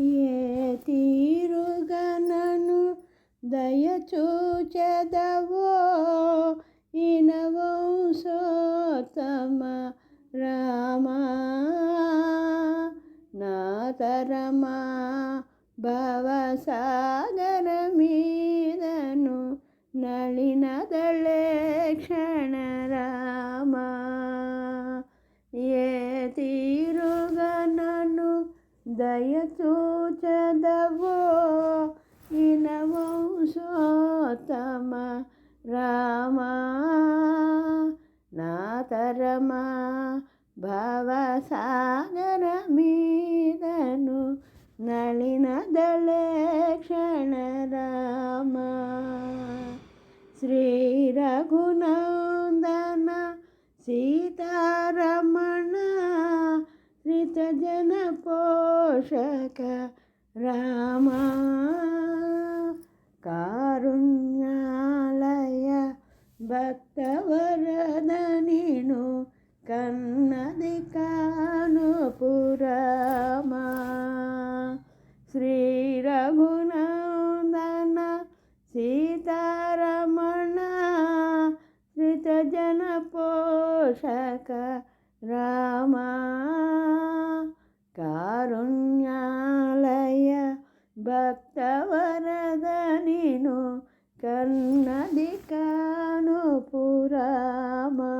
ఏ తీరుగనను దయచూచెదవో? ఇనవంశోత్తమ రామా నా భవసాగర మీదను నళినద దయచూచదవో ఇనవంశోత్తమ రామా నాతరమా భవసాగర మీదను నళిన దళక్షణ రామా. శ్రీ రఘునందన శ్రీ అమృత జన పోషక రామా కారుణ్యాలయ భక్తవరద నిను కన్నది కాను పురమా. శ్రీ రఘునందన సీతారమణ శ్రితజన పోషక రామా. కాను పురామా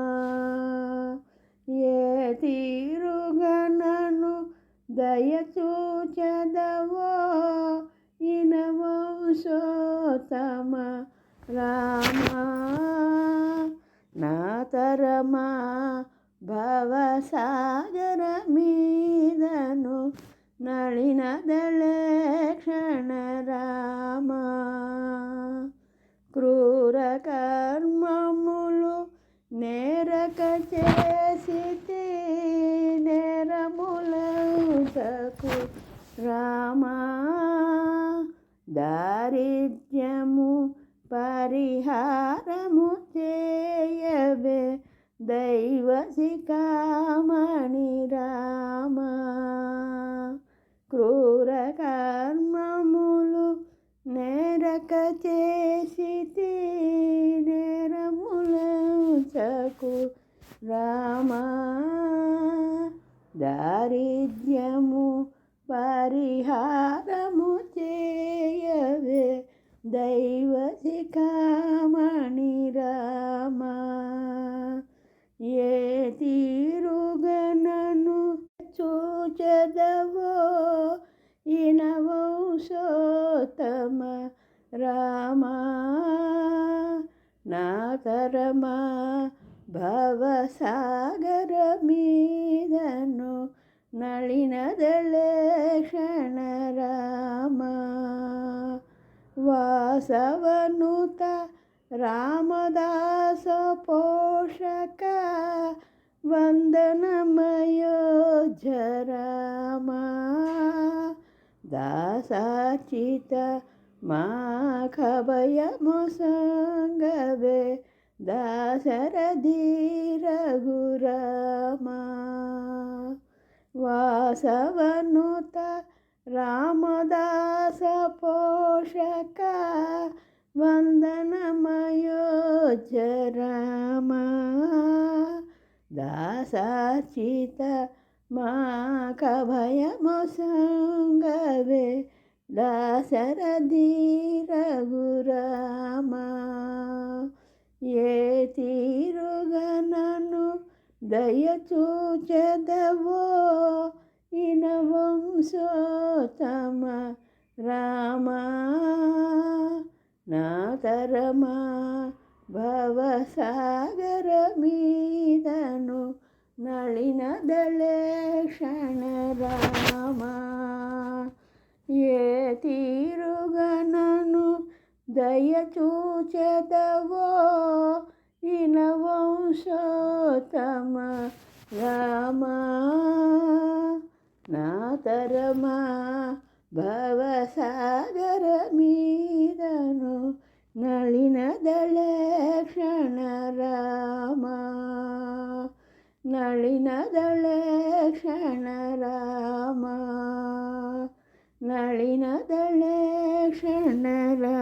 ఏ తీరుగనను దయచూచదవో? ఇనవంశోత్తమ రామా? నా తరమా భవసాగర మీదను నళిన దళ క్షణ రామా నేరములకు రామా. దారిద్ర్యము పరిహారము చేయవే. దైవసికామణి రామా. క్రూర కర్మములు నేరక చేసి నేరములకు రామా. దారిద్ర్యము పరిహారము చేయవే. దైవ శిఖామణి రామా ఏ తీరుగనను చూచదవో. ఇనవంశోత్తమ రామ నా తరమా భవసాగర నళినదళే క్షణ రామా వాసవనుత రామదాస పోషక వందనమయోజ రామా దాసాచిత మా వాసవనుత రామదాస పోషక వందనమయోజ రామా దాసాచిత మా కభయము సంగవే దాశరథి రఘురామా ఏ తీరుగనను దయచూచదవో ఇనవంశోత్తమ రామా నాతరమా భవసాగర మీదను నళినదళే క్షణ రామా. ఏ తీరుగనను దయచూచదవో ఇనవంశోత్తమ రామా నా తరమా భవసాగర మీదను నళినదళ క్షణ రామా నళినదళ క్షణ రామా నళిన దళక్షణ రామ